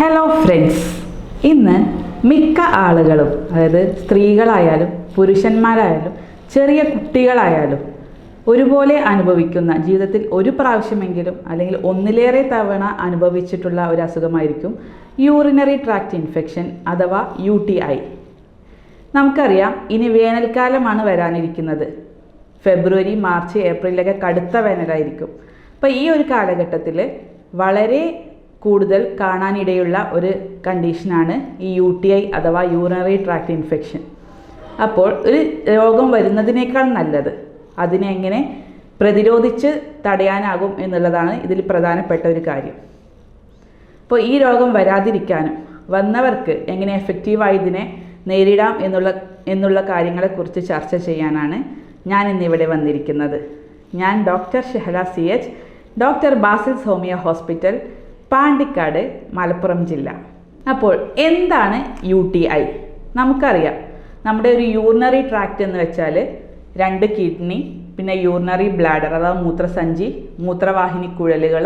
Hello friends ഇന്ന് മിക്ക ആളുകളും അതായത് സ്ത്രീകളായാലും പുരുഷന്മാരായാലും ചെറിയ കുട്ടികളായാലും ഒരുപോലെ അനുഭവിക്കുന്ന ജീവിതത്തിൽ ഒരു പ്രാവശ്യമെങ്കിലും അല്ലെങ്കിൽ ഒന്നിലേറെ തവണ അനുഭവിച്ചിട്ടുള്ള ഒരു അസുഖമായിരിക്കും യൂറിനറി ട്രാക്ട് ഇൻഫെക്ഷൻ അഥവാ യു ടി ഐ നമുക്കറിയാം ഇനി വേനൽക്കാലമാണ് വരാനിരിക്കുന്നത്. ഫെബ്രുവരി മാർച്ച് ഏപ്രിലൊക്കെ കടുത്ത വേനലായിരിക്കും. അപ്പോൾ ഈ ഒരു കാലഘട്ടത്തിൽ വളരെ കൂടുതൽ കാണാനിടയുള്ള ഒരു കണ്ടീഷനാണ് ഈ യു ടി ഐ അഥവാ യൂറിനറി ട്രാക്ട് ഇൻഫെക്ഷൻ. അപ്പോൾ ഒരു രോഗം വരുന്നതിനേക്കാൾ നല്ലത് അതിനെ എങ്ങനെ പ്രതിരോധിച്ച് തടയാനാകും എന്നുള്ളതാണ് ഇതിൽ പ്രധാനപ്പെട്ട ഒരു കാര്യം. അപ്പോൾ ഈ രോഗം വരാതിരിക്കാനും വന്നവർക്ക് എങ്ങനെ എഫക്റ്റീവായി ഇതിനെ നേരിടാം എന്നുള്ള എന്നുള്ള കാര്യങ്ങളെക്കുറിച്ച് ചർച്ച ചെയ്യാനാണ് ഞാൻ ഇന്നിവിടെ വന്നിരിക്കുന്നത്. ഞാൻ doctor Shehala C H doctor Basil's homeo hospital Pandikkad Malappuram ജില്ല. അപ്പോൾ എന്താണ് യു ടി ഐ? നമുക്കറിയാം. നമ്മുടെ ഒരു യൂറിനറി ട്രാക്റ്റ് എന്ന് വെച്ചാൽ രണ്ട് കിഡ്നി പിന്നെ യൂറിനറി ബ്ലാഡർ അതായത് മൂത്രസഞ്ചി മൂത്രവാഹിനി കുഴലുകൾ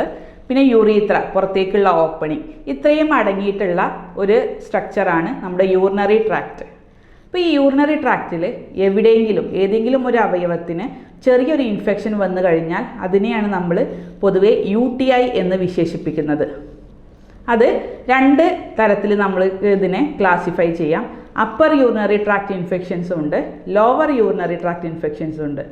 പിന്നെ യൂറീത്ര പുറത്തേക്കുള്ള ഓപ്പണിങ് ഇത്രയും അടങ്ങിയിട്ടുള്ള ഒരു സ്ട്രക്ചറാണ് നമ്മുടെ യൂറിനറി ട്രാക്റ്റ് അപ്പോൾ ഈ യൂറിനറി ട്രാക്റ്റിൽ എവിടെയെങ്കിലും ഏതെങ്കിലും ഒരു അവയവത്തിന് ചെറിയൊരു ഇൻഫെക്ഷൻ വന്നു കഴിഞ്ഞാൽ അതിനെയാണ് നമ്മൾ പൊതുവെ യു ടി ഐ എന്ന് വിശേഷിപ്പിക്കുന്നത്. അത് രണ്ട് തരത്തിൽ നമ്മൾ ഇതിനെ ക്ലാസിഫൈ ചെയ്യാം. അപ്പർ യൂറിനറി ട്രാക്റ്റ് ഇൻഫെക്ഷൻസും ഉണ്ട് ലോവർ യൂറിനറി ട്രാക്റ്റ് ഇൻഫെക്ഷൻസും ഉണ്ട്.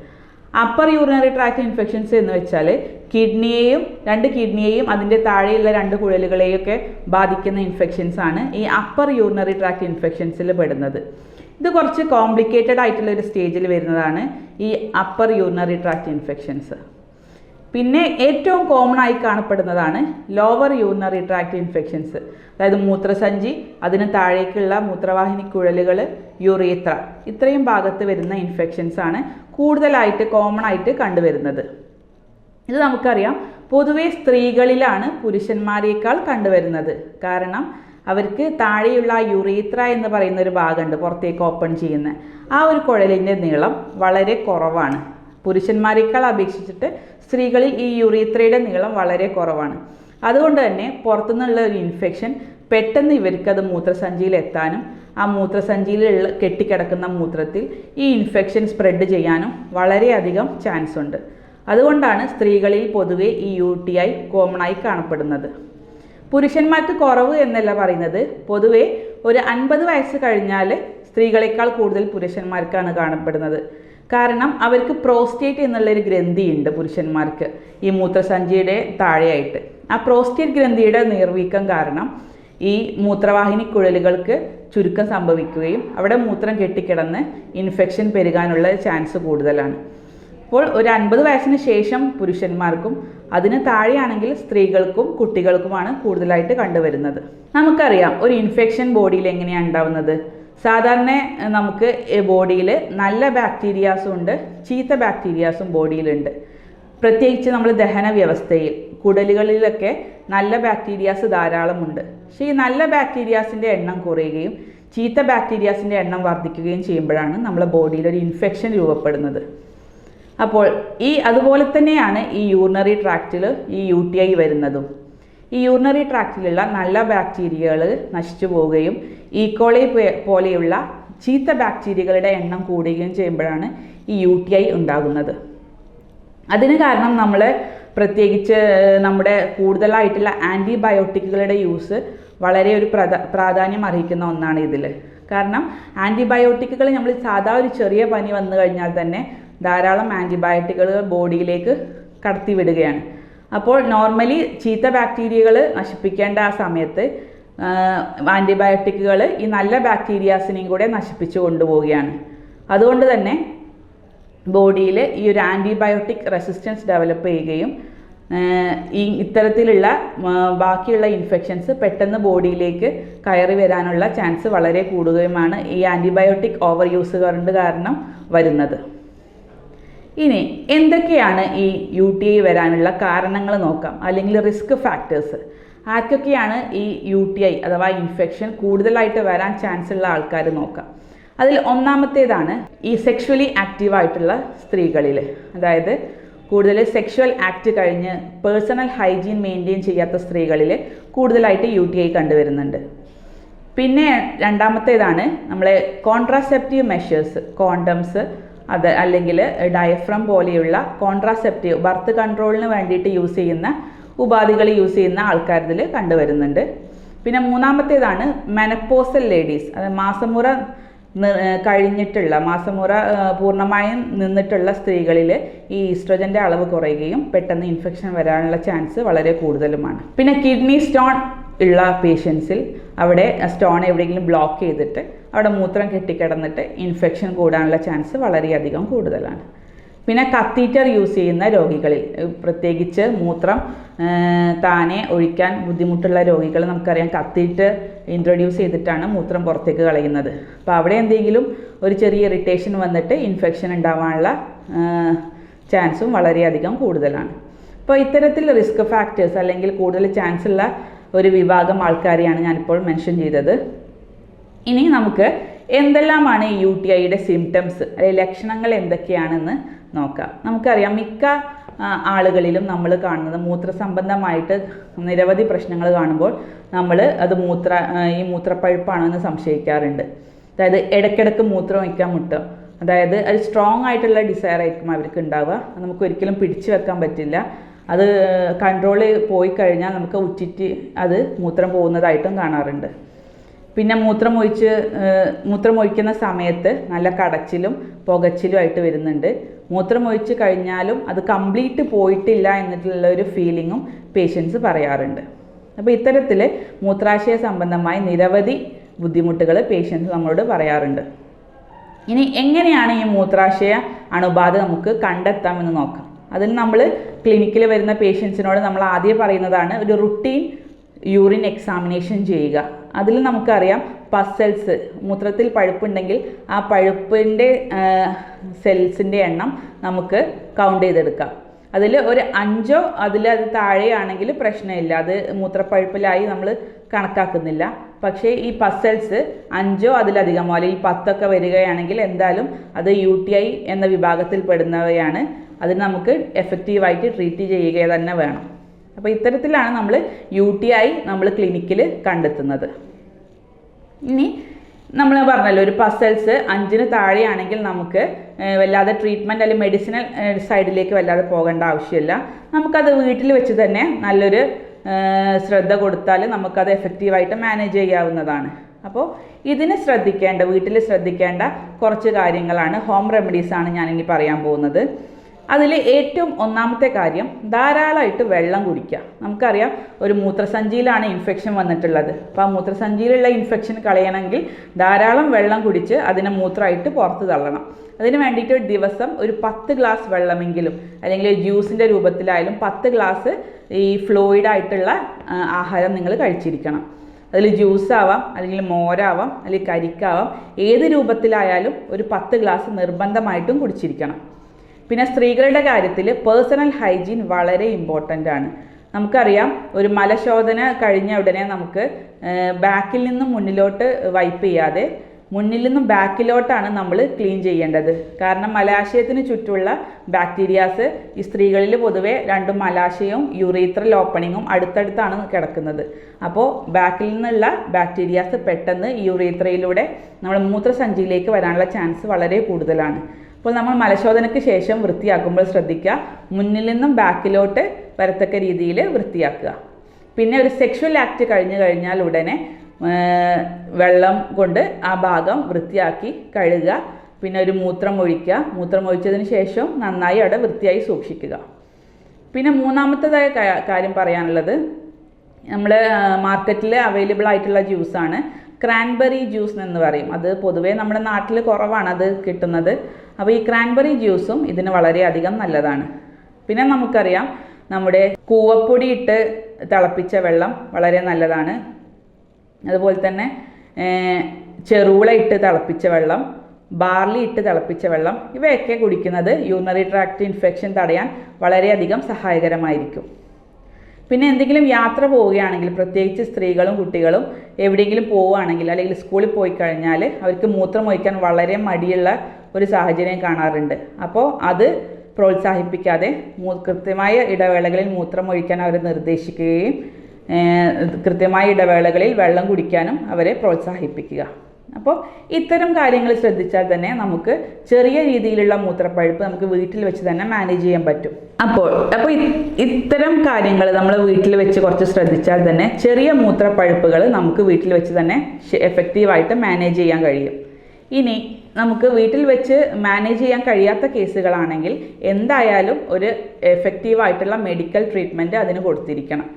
അപ്പർ യൂറിനറി ട്രാക്റ്റ് ഇൻഫെക്ഷൻസ് എന്ന് വെച്ചാൽ കിഡ്നിയെയും രണ്ട് കിഡ്നിയെയും അതിന്റെ താഴെയുള്ള രണ്ട് കുഴലുകളെയൊക്കെ ബാധിക്കുന്ന ഇൻഫെക്ഷൻസ് ആണ് ഈ അപ്പർ യൂറിനറി ട്രാക്റ്റ് ഇൻഫെക്ഷൻസിൽ പെടുന്നത്. ഇത് കുറച്ച് കോംപ്ലിക്കേറ്റഡ് ആയിട്ടുള്ള ഒരു സ്റ്റേജിൽ വരുന്നതാണ് ഈ അപ്പർ യൂറിനറി ട്രാക്ട് ഇൻഫെക്ഷൻസ് പിന്നെ ഏറ്റവും കോമൺ ആയി കാണപ്പെടുന്നതാണ് ലോവർ യൂറിനറി ട്രാക്ട് ഇൻഫെക്ഷൻസ് അതായത് മൂത്രസഞ്ചി അതിന് താഴേക്കുള്ള മൂത്രവാഹിനി കുഴലുകൾ യുറീത്ര ഇത്രയും ഭാഗത്ത് വരുന്ന ഇൻഫെക്ഷൻസ് ആണ് കൂടുതലായിട്ട് കോമൺ ആയിട്ട് കണ്ടുവരുന്നത്. ഇത് നമുക്കറിയാം. പൊതുവേ സ്ത്രീകളിലാണ് പുരുഷന്മാരെക്കാൾ കണ്ടുവരുന്നത്. കാരണം അവർക്ക് താഴെയുള്ള യുറീത്ര എന്ന് പറയുന്ന ഒരു ഭാഗമുണ്ട് പുറത്തേക്ക് ഓപ്പൺ ചെയ്യുന്ന. ആ ഒരു കുഴലിന്റെ നീളം വളരെ കുറവാണ്. പുരുഷന്മാരെക്കാൾ അപേക്ഷിച്ചിട്ട് സ്ത്രീകളിൽ ഈ യുറീത്രയുടെ നീളം വളരെ കുറവാണ്. അതുകൊണ്ട് തന്നെ പുറത്തുനിന്നുള്ള ഒരു ഇൻഫെക്ഷൻ പെട്ടെന്ന് ഇവർക്കത് മൂത്രസഞ്ചിയിൽ എത്താനും ആ മൂത്രസഞ്ചിയിലുള്ള കെട്ടിക്കിടക്കുന്ന മൂത്രത്തിൽ ഈ ഇൻഫെക്ഷൻ സ്പ്രെഡ് ചെയ്യാനും വളരെയധികം ചാൻസ് ഉണ്ട്. അതുകൊണ്ടാണ് സ്ത്രീകളിൽ പൊതുവെ ഈ യു ടി ഐ കോമണായി കാണപ്പെടുന്നത്. പുരുഷന്മാർക്ക് കുറവ് എന്നല്ല പറയുന്നത്. പൊതുവെ ഒരു അൻപത് വയസ്സ് കഴിഞ്ഞാൽ സ്ത്രീകളെക്കാൾ കൂടുതൽ പുരുഷന്മാർക്കാണ് കാണപ്പെടുന്നത്. കാരണം അവർക്ക് പ്രോസ്റ്റേറ്റ് എന്നുള്ളൊരു ഗ്രന്ഥിയുണ്ട് പുരുഷന്മാർക്ക് ഈ മൂത്രസഞ്ചിയുടെ താഴെയായിട്ട്. ആ പ്രോസ്റ്റേറ്റ് ഗ്രന്ഥിയുടെ നീർവീക്കം കാരണം ഈ മൂത്രവാഹിനി കുഴലുകൾക്ക് ചുരുക്കം സംഭവിക്കുകയും അവിടെ മൂത്രം കെട്ടിക്കിടന്ന് ഇൻഫെക്ഷൻ പെരുകാനുള്ള ചാൻസ് കൂടുതലാണ്. അപ്പോൾ ഒരു അൻപത് വയസ്സിന് ശേഷം പുരുഷന്മാർക്കും അതിന് താഴെയാണെങ്കിൽ സ്ത്രീകൾക്കും കുട്ടികൾക്കുമാണ് കൂടുതലായിട്ട് കണ്ടുവരുന്നത്. നമുക്കറിയാം ഒരു ഇൻഫെക്ഷൻ ബോഡിയിൽ എങ്ങനെയാണ് ഉണ്ടാവുന്നത്? സാധാരണ നമുക്ക് ബോഡിയിൽ നല്ല ബാക്ടീരിയാസും ഉണ്ട് ചീത്ത ബാക്ടീരിയാസും ബോഡിയിലുണ്ട് പ്രത്യേകിച്ച് നമ്മൾ ദഹന വ്യവസ്ഥയിൽ കുടലുകളിലൊക്കെ നല്ല ബാക്ടീരിയാസ് ധാരാളമുണ്ട് പക്ഷേ ഈ നല്ല ബാക്ടീരിയാസിന്റെ എണ്ണം കുറയുകയും ചീത്ത ബാക്ടീരിയാസിന്റെ എണ്ണം വർദ്ധിക്കുകയും ചെയ്യുമ്പോഴാണ് നമ്മളെ ബോഡിയിൽ ഒരു ഇൻഫെക്ഷൻ രൂപപ്പെടുന്നത്. അപ്പോൾ ഈ അതുപോലെ തന്നെയാണ് ഈ യൂറിനറി ട്രാക്റ്റിൽ ഈ യു ടി ഐ വരുന്നതും. ഈ യൂറിനറി ട്രാക്റ്റിലുള്ള നല്ല ബാക്ടീരിയകൾ നശിച്ചു പോവുകയും ഈക്കോളി പോലെയുള്ള ചീത്ത ബാക്ടീരിയകളുടെ എണ്ണം കൂടുകയും ചെയ്യുമ്പോഴാണ് ഈ യു ടി ഐ ഉണ്ടാകുന്നത്. അതിന് കാരണം നമ്മൾ പ്രത്യേകിച്ച് നമ്മുടെ കൂടുതലായിട്ടുള്ള ആന്റിബയോട്ടിക്കുകളുടെ യൂസ് വളരെ ഒരു പ്രധ പ്രാധാന്യം അർഹിക്കുന്ന ഒന്നാണ് ഇതിൽ കാരണം ആന്റിബയോട്ടിക്കുകൾ നമ്മൾ സാധാ ഒരു ചെറിയ പനി വന്നു കഴിഞ്ഞാൽ തന്നെ ധാരാളം ആന്റിബയോട്ടിക്കുകൾ ബോഡിയിലേക്ക് കടത്തിവിടുകയാണ്. അപ്പോൾ നോർമലി ചീത്ത ബാക്ടീരിയകൾ നശിപ്പിക്കേണ്ട ആ സമയത്ത് ആന്റിബയോട്ടിക്കുകൾ ഈ നല്ല ബാക്ടീരിയാസിനെയും കൂടെ നശിപ്പിച്ചു കൊണ്ടുപോവുകയാണ്. അതുകൊണ്ട് തന്നെ ബോഡിയിൽ ഈ ഒരു ആന്റിബയോട്ടിക് റെസിസ്റ്റൻസ് ഡെവലപ്പ് ചെയ്യുകയും ഈ ഇത്തരത്തിലുള്ള ബാക്കിയുള്ള ഇൻഫെക്ഷൻസ് പെട്ടെന്ന് ബോഡിയിലേക്ക് കയറി വരാനുള്ള ചാൻസ് വളരെ കൂടുകയുമാണ് ഈ ആന്റിബയോട്ടിക് ഓവർ യൂസ് കൊണ്ട് കാരണം വരുന്നത്. ഇനി എന്തൊക്കെയാണ് ഈ യു ടി ഐ വരാനുള്ള കാരണങ്ങൾ നോക്കാം. അല്ലെങ്കിൽ റിസ്ക് ഫാക്ടേഴ്സ് ആർക്കൊക്കെയാണ് ഈ യു ടി ഐ അഥവാ ഇൻഫെക്ഷൻ കൂടുതലായിട്ട് വരാൻ ചാൻസ് ഉള്ള ആൾക്കാർ നോക്കാം. അതിൽ ഒന്നാമത്തേതാണ് ഈ സെക്ഷുവലി ആക്റ്റീവായിട്ടുള്ള സ്ത്രീകളിൽ. അതായത് കൂടുതൽ സെക്ഷുവൽ ആക്ട് കഴിഞ്ഞ് പേഴ്സണൽ ഹൈജീൻ മെയിന്റെയിൻ ചെയ്യാത്ത സ്ത്രീകളിൽ കൂടുതലായിട്ട് യു ടി ഐ കണ്ടുവരുന്നുണ്ട്. പിന്നെ രണ്ടാമത്തേതാണ് നമ്മളെ കോൺട്രാസെപ്റ്റീവ് മെഷേഴ്സ് കോണ്ടംസ് അത് അല്ലെങ്കിൽ ഡയഫ്രം പോലെയുള്ള കോൺട്രാസെപ്റ്റീവ് ബർത്ത് കൺട്രോളിന് വേണ്ടിയിട്ട് യൂസ് ചെയ്യുന്ന ഉപാധികൾ യൂസ് ചെയ്യുന്ന ആൾക്കാരിൽ കണ്ടുവരുന്നുണ്ട്. പിന്നെ മൂന്നാമത്തേതാണ് മെനപ്പോസൽ ലേഡീസ് അത് മാസമുറ കഴിഞ്ഞിട്ടുള്ള മാസമുറ പൂർണമായും നിന്നിട്ടുള്ള സ്ത്രീകളിൽ ഈ ഈസ്ട്രോജന്റെ അളവ് കുറയുകയും പെട്ടെന്ന് ഇൻഫെക്ഷൻ വരാനുള്ള ചാൻസ് വളരെ കൂടുതലുമാണ്. പിന്നെ കിഡ്നി സ്റ്റോൺ ഉള്ള പേഷ്യൻസിൽ അവിടെ സ്റ്റോൺ എവിടെയെങ്കിലും ബ്ലോക്ക് ചെയ്തിട്ട് അവിടെ മൂത്രം കെട്ടിക്കിടന്നിട്ട് ഇൻഫെക്ഷൻ കൂടാനുള്ള ചാൻസ് വളരെയധികം കൂടുതലാണ്. പിന്നെ കത്തീറ്റർ യൂസ് ചെയ്യുന്ന രോഗികളിൽ പ്രത്യേകിച്ച് മൂത്രം താനെ ഒഴിക്കാൻ ബുദ്ധിമുട്ടുള്ള രോഗികൾ നമുക്കറിയാം. കത്തീറ്റർ ഇൻട്രൊഡ്യൂസ് ചെയ്തിട്ടാണ് മൂത്രം പുറത്തേക്ക് കളയുന്നത്. അപ്പോൾ അവിടെ എന്തെങ്കിലും ഒരു ചെറിയ ഇറിറ്റേഷൻ വന്നിട്ട് ഇൻഫെക്ഷൻ ഉണ്ടാവാനുള്ള ചാൻസും വളരെയധികം കൂടുതലാണ്. അപ്പോൾ ഇത്തരത്തിൽ റിസ്ക് ഫാക്ടേഴ്സ് അല്ലെങ്കിൽ കൂടുതൽ ചാൻസ് ഉള്ള ഒരു വിഭാഗം ആൾക്കാരെയാണ് ഞാനിപ്പോൾ മെൻഷൻ ചെയ്തത്. ഇനി നമുക്ക് എന്തെല്ലാമാണ് യു ടി ഐയുടെ സിംറ്റംസ് അല്ലെങ്കിൽ ലക്ഷണങ്ങൾ എന്തൊക്കെയാണെന്ന് നോക്കാം. നമുക്കറിയാം മിക്ക ആളുകളിലും നമ്മൾ കാണുന്നത് മൂത്രസംബന്ധമായിട്ട് നിരവധി പ്രശ്നങ്ങൾ കാണുമ്പോൾ നമ്മൾ അത് മൂത്ര ഈ മൂത്രപ്പഴുപ്പാണോ എന്ന് സംശയിക്കാറുണ്ട്. അതായത് ഇടയ്ക്കിടയ്ക്ക് മൂത്രം വയ്ക്കാൻ മുട്ടും. അതായത് അത് സ്ട്രോങ് ആയിട്ടുള്ള ഡിസയർ ആയിരിക്കും അവർക്ക് ഉണ്ടാവുക. നമുക്ക് ഒരിക്കലും പിടിച്ചു വെക്കാൻ പറ്റില്ല. അത് കൺട്രോൾ പോയി കഴിഞ്ഞാൽ നമുക്ക് ഉച്ചിറ്റ് അത് മൂത്രം പോകുന്നതായിട്ടും കാണാറുണ്ട്. പിന്നെ മൂത്രമൊഴിച്ച് മൂത്രമൊഴിക്കുന്ന സമയത്ത് നല്ല കടച്ചിലും പുകച്ചിലും ആയിട്ട് വരുന്നുണ്ട്. മൂത്രമൊഴിച്ച് കഴിഞ്ഞാലും അത് കംപ്ലീറ്റ് പോയിട്ടില്ല എന്നിട്ടുള്ള ഒരു ഫീലിങ്ങും പേഷ്യൻസ് പറയാറുണ്ട്. അപ്പോൾ ഇത്തരത്തിൽ മൂത്രാശയ സംബന്ധമായി നിരവധി ബുദ്ധിമുട്ടുകൾ പേഷ്യൻസ് നമ്മളോട് പറയാറുണ്ട്. ഇനി എങ്ങനെയാണ് ഈ മൂത്രാശയ അണുബാധ നമുക്ക് കണ്ടെത്താമെന്ന് നോക്കാം. അതിൽ നമ്മൾ ക്ലിനിക്കിൽ വരുന്ന പേഷ്യൻസിനോട് നമ്മൾ ആദ്യം പറയുന്നതാണ് ഒരു റുട്ടീൻ യൂറിൻ എക്സാമിനേഷൻ ചെയ്യുക. അതിൽ നമുക്കറിയാം പസൽസ് മൂത്രത്തിൽ പഴുപ്പുണ്ടെങ്കിൽ ആ പഴുപ്പിന്റെ സെൽസിന്റെ എണ്ണം നമുക്ക് കൗണ്ട് ചെയ്തെടുക്കാം. അതിൽ ഒരു അഞ്ചോ അതിൽ അത് താഴെയാണെങ്കിൽ പ്രശ്നമില്ല. അത് മൂത്രപ്പഴുപ്പിലായി നമ്മൾ കണക്കാക്കുന്നില്ല. പക്ഷേ ഈ പസൽസ് അഞ്ചോ അതിലധികമോ അല്ലെങ്കിൽ പത്തൊക്കെ വരികയാണെങ്കിൽ എന്തായാലും അത് യു ടി ഐ എന്ന വിഭാഗത്തിൽ പെടുന്നവയാണ്. അതിന് നമുക്ക് എഫക്റ്റീവായിട്ട് ട്രീറ്റ് ചെയ്യുക തന്നെ വേണം. അപ്പോൾ ഇത്തരത്തിലാണ് നമ്മൾ യു ടി ഐ നമ്മൾ ക്ലിനിക്കിൽ കണ്ടെത്തുന്നത്. ഇനി നമ്മൾ പറഞ്ഞല്ലോ ഒരു പസൽസ് അഞ്ചിന് താഴെയാണെങ്കിൽ നമുക്ക് വല്ലാതെ ട്രീറ്റ്മെന്റ് അല്ലെങ്കിൽ മെഡിസിനൽ സൈഡിലേക്ക് വല്ലാതെ പോകേണ്ട ആവശ്യമില്ല. നമുക്കത് വീട്ടിൽ വെച്ച് തന്നെ നല്ലൊരു ശ്രദ്ധ കൊടുത്താൽ നമുക്കത് എഫക്റ്റീവായിട്ട് മാനേജ് ചെയ്യാവുന്നതാണ്. അപ്പോൾ ഇതിന് ശ്രദ്ധിക്കേണ്ട വീട്ടിൽ ശ്രദ്ധിക്കേണ്ട കുറച്ച് കാര്യങ്ങളാണ്. ഹോം റെമഡീസാണ് ഞാനിനി പറയാൻ പോകുന്നത്. അതിൽ ഏറ്റവും ഒന്നാമത്തെ കാര്യം ധാരാളമായിട്ട് വെള്ളം കുടിക്കുക. നമുക്കറിയാം ഒരു മൂത്രസഞ്ചിയിലാണ് ഇൻഫെക്ഷൻ വന്നിട്ടുള്ളത്. അപ്പോൾ ആ മൂത്രസഞ്ചിയിലുള്ള ഇൻഫെക്ഷൻ കളയണമെങ്കിൽ ധാരാളം വെള്ളം കുടിച്ച് അതിനെ മൂത്രമായിട്ട് പുറത്ത് തള്ളണം. അതിന് വേണ്ടിയിട്ട് ഒരു ദിവസം ഒരു പത്ത് ഗ്ലാസ് വെള്ളമെങ്കിലും അല്ലെങ്കിൽ ജ്യൂസിന്റെ രൂപത്തിലായാലും പത്ത് ഗ്ലാസ് ഈ ഫ്ലോയിഡ് ആയിട്ടുള്ള ആഹാരം നിങ്ങൾ കഴിച്ചിരിക്കണം. അതിൽ ജ്യൂസ് ആവാം അല്ലെങ്കിൽ മോരാവാം അല്ലെങ്കിൽ കരിക്കാവാം ഏത് രൂപത്തിലായാലും ഒരു പത്ത് ഗ്ലാസ് നിർബന്ധമായിട്ടും കുടിച്ചിരിക്കണം. പിന്നെ സ്ത്രീകളുടെ കാര്യത്തിൽ പേഴ്സണൽ ഹൈജീൻ വളരെ ഇമ്പോർട്ടന്റ് ആണ്. നമുക്കറിയാം ഒരു മലശോധന കഴിഞ്ഞ ഉടനെ നമുക്ക് ബാക്കിൽ നിന്നും മുന്നിലോട്ട് വൈപ്പ് ചെയ്യാതെ മുന്നിൽ നിന്നും ബാക്കിലോട്ടാണ് നമ്മൾ ക്ലീൻ ചെയ്യേണ്ടത്. കാരണം മലാശയത്തിന് ചുറ്റുമുള്ള ബാക്ടീരിയാസ് ഈ സ്ത്രീകളിൽ പൊതുവെ രണ്ടും മലാശയവും യുറീത്രൽ ഓപ്പണിങ്ങും അടുത്തടുത്താണ് കിടക്കുന്നത്. അപ്പോൾ ബാക്കിൽ നിന്നുള്ള ബാക്ടീരിയാസ് പെട്ടെന്ന് യുറീത്രയിലൂടെ നമ്മൾ മൂത്രസഞ്ചിയിലേക്ക് വരാനുള്ള ചാൻസ് വളരെ കൂടുതലാണ്. അപ്പോൾ നമ്മൾ മലശോധനയ്ക്ക് ശേഷം വൃത്തിയാക്കുമ്പോൾ ശ്രദ്ധിക്കുക. മുന്നിൽ നിന്നും ബാക്കിലോട്ട് വരത്തക്ക രീതിയിൽ വൃത്തിയാക്കുക. പിന്നെ ഒരു സെക്ഷുവൽ ആക്ട് കഴിഞ്ഞു കഴിഞ്ഞാൽ ഉടനെ വെള്ളം കൊണ്ട് ആ ഭാഗം വൃത്തിയാക്കി കഴുകുക. പിന്നെ ഒരു മൂത്രം ഒഴിക്കുക. മൂത്രം ഒഴിച്ചതിന് ശേഷം നന്നായി അവിടെ വൃത്തിയായി സൂക്ഷിക്കുക. പിന്നെ മൂന്നാമത്തേതായ കാര്യം പറയാനുള്ളത് നമ്മൾ മാർക്കറ്റിൽ അവൈലബിൾ ആയിട്ടുള്ള ജ്യൂസാണ് ക്രാൻബെറി ജ്യൂസ് എന്ന് പറയും. അത് പൊതുവേ നമ്മുടെ നാട്ടിൽ കുറവാണ് അത് കിട്ടുന്നത്. അപ്പോൾ ഈ ക്രാൻബെറി ജ്യൂസും ഇതിന് വളരെയധികം നല്ലതാണ്. പിന്നെ നമുക്കറിയാം നമ്മുടെ കൂവപ്പൊടി ഇട്ട് തിളപ്പിച്ച വെള്ളം വളരെ നല്ലതാണ്. അതുപോലെ തന്നെ ചെറുള ഇട്ട് തിളപ്പിച്ച വെള്ളം ബാർലി ഇട്ട് തിളപ്പിച്ച വെള്ളം ഇവയൊക്കെ കുടിക്കുന്നത് യൂറിനറി ട്രാക്ട് ഇൻഫെക്ഷൻ തടയാൻ വളരെയധികം സഹായകരമായിരിക്കും. പിന്നെ എന്തെങ്കിലും യാത്ര പോവുകയാണെങ്കിൽ പ്രത്യേകിച്ച് സ്ത്രീകളും കുട്ടികളും എവിടെയെങ്കിലും പോവുകയാണെങ്കിൽ അല്ലെങ്കിൽ സ്കൂളിൽ പോയി കഴിഞ്ഞാൽ അവർക്ക് മൂത്രം ഒഴിക്കാൻ വളരെ മടിയുള്ള ഒരു സാഹചര്യം കാണാറുണ്ട്. അപ്പോൾ അത് പ്രോത്സാഹിപ്പിക്കാതെ കൃത്യമായ ഇടവേളകളിൽ മൂത്രം ഒഴിക്കാൻ അവരെ നിർദ്ദേശിക്കുകയും കൃത്യമായ ഇടവേളകളിൽ വെള്ളം കുടിക്കാനും അവരെ പ്രോത്സാഹിപ്പിക്കുക. അപ്പോൾ ഇത്തരം കാര്യങ്ങൾ ശ്രദ്ധിച്ചാൽ തന്നെ നമുക്ക് ചെറിയ രീതിയിലുള്ള മൂത്രപ്പഴുപ്പ് നമുക്ക് വീട്ടിൽ വെച്ച് തന്നെ മാനേജ് ചെയ്യാൻ പറ്റും. അപ്പോൾ അപ്പോൾ ഇത്തരം കാര്യങ്ങൾ നമ്മൾ വീട്ടിൽ വെച്ച് കുറച്ച് ശ്രദ്ധിച്ചാൽ തന്നെ ചെറിയ മൂത്രപ്പഴുപ്പുകൾ നമുക്ക് വീട്ടിൽ വെച്ച് തന്നെ എഫക്റ്റീവായിട്ട് മാനേജ് ചെയ്യാൻ കഴിയും. ഇനി നമുക്ക് വീട്ടിൽ വെച്ച് മാനേജ് ചെയ്യാൻ കഴിയാത്ത കേസുകളാണെങ്കിൽ എന്തായാലും ഒരു എഫക്റ്റീവായിട്ടുള്ള മെഡിക്കൽ ട്രീറ്റ്മെന്റ് അതിന് കൊടുത്തിരിക്കണം.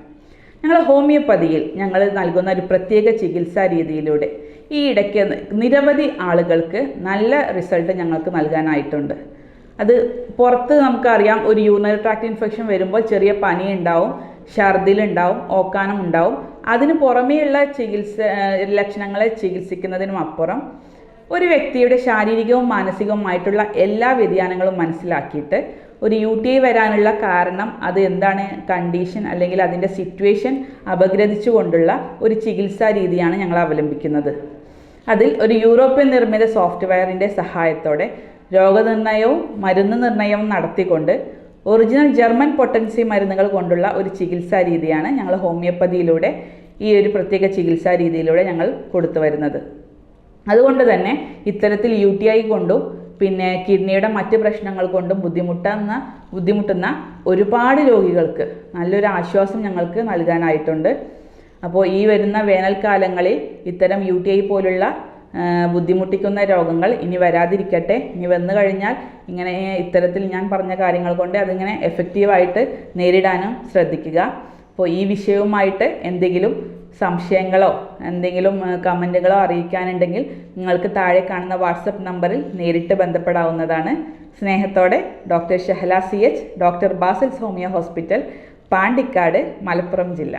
ഞങ്ങൾ ഹോമിയോപ്പതിയിൽ ഞങ്ങൾ നൽകുന്ന ഒരു പ്രത്യേക ചികിത്സാ രീതിയിലൂടെ ഈ ഇടയ്ക്ക് നിരവധി ആളുകൾക്ക് നല്ല റിസൾട്ട് ഞങ്ങൾക്ക് നൽകാനായിട്ടുണ്ട്. അത് പുറത്ത് നമുക്കറിയാം ഒരു യൂറിനറി ട്രാക്ട് ഇൻഫെക്ഷൻ വരുമ്പോൾ ചെറിയ പനി ഉണ്ടാവും ഛർദിലുണ്ടാവും ഓക്കാനം ഉണ്ടാവും. അതിന് പുറമേയുള്ള ചികിത്സ ലക്ഷണങ്ങളെ ചികിത്സിക്കുന്നതിനും അപ്പുറം ഒരു വ്യക്തിയുടെ ശാരീരികവും മാനസികവുമായിട്ടുള്ള എല്ലാ വ്യതിയാനങ്ങളും മനസ്സിലാക്കിയിട്ട് ഒരു യു ടി ഐ വരാനുള്ള കാരണം അത് എന്താണ് കണ്ടീഷൻ അല്ലെങ്കിൽ അതിന്റെ സിറ്റുവേഷൻ അപഗ്രഥിച്ചുകൊണ്ടുള്ള ഒരു ചികിത്സാ രീതിയാണ് ഞങ്ങൾ അവലംബിക്കുന്നത്. അതിൽ ഒരു യൂറോപ്യൻ നിർമ്മിത സോഫ്റ്റ്വെയറിന്റെ സഹായത്തോടെ രോഗനിർണയവും മരുന്ന് നിർണയവും നടത്തിക്കൊണ്ട് ഒറിജിനൽ ജർമ്മൻ പൊട്ടൻസി മരുന്നുകൾ കൊണ്ടുള്ള ഒരു ചികിത്സാ രീതിയാണ് ഞങ്ങൾ ഹോമിയോപ്പതിയിലൂടെ ഈ ഒരു പ്രത്യേക ചികിത്സാ രീതിയിലൂടെ ഞങ്ങൾ കൊടുത്തു വരുന്നത്. അതുകൊണ്ട് തന്നെ ഇത്തരത്തിൽ യു ടി ഐ കൊണ്ടും പിന്നെ കിഡ്നിയുടെ മറ്റ് പ്രശ്നങ്ങൾ കൊണ്ടും ബുദ്ധിമുട്ടുന്ന ബുദ്ധിമുട്ടുന്ന ഒരുപാട് രോഗികൾക്ക് നല്ലൊരു ആശ്വാസം ഞങ്ങൾക്ക് നൽകാനായിട്ടുണ്ട്. അപ്പോൾ ഈ വരുന്ന വേനൽക്കാലങ്ങളിൽ ഇത്തരം യു ടി ഐ പോലുള്ള ബുദ്ധിമുട്ടിക്കുന്ന രോഗങ്ങൾ ഇനി വരാതിരിക്കട്ടെ. ഇനി വന്നു കഴിഞ്ഞാൽ ഇങ്ങനെ ഇത്തരത്തിൽ ഞാൻ പറഞ്ഞ കാര്യങ്ങൾ കൊണ്ട് അതിങ്ങനെ എഫക്റ്റീവായിട്ട് നേരിടാനും ശ്രദ്ധിക്കുക. അപ്പോൾ ഈ വിഷയവുമായിട്ട് എന്തെങ്കിലും സംശയങ്ങളോ എന്തെങ്കിലും കമന്റുകളോ അറിയിക്കാനുണ്ടെങ്കിൽ നിങ്ങൾക്ക് താഴെ കാണുന്ന വാട്സപ്പ് നമ്പറിൽ നേരിട്ട് ബന്ധപ്പെടാവുന്നതാണ്. സ്നേഹത്തോടെ doctor Shahala C H doctor Basil's homeo hospital Pandikkad Malappuram ജില്ല.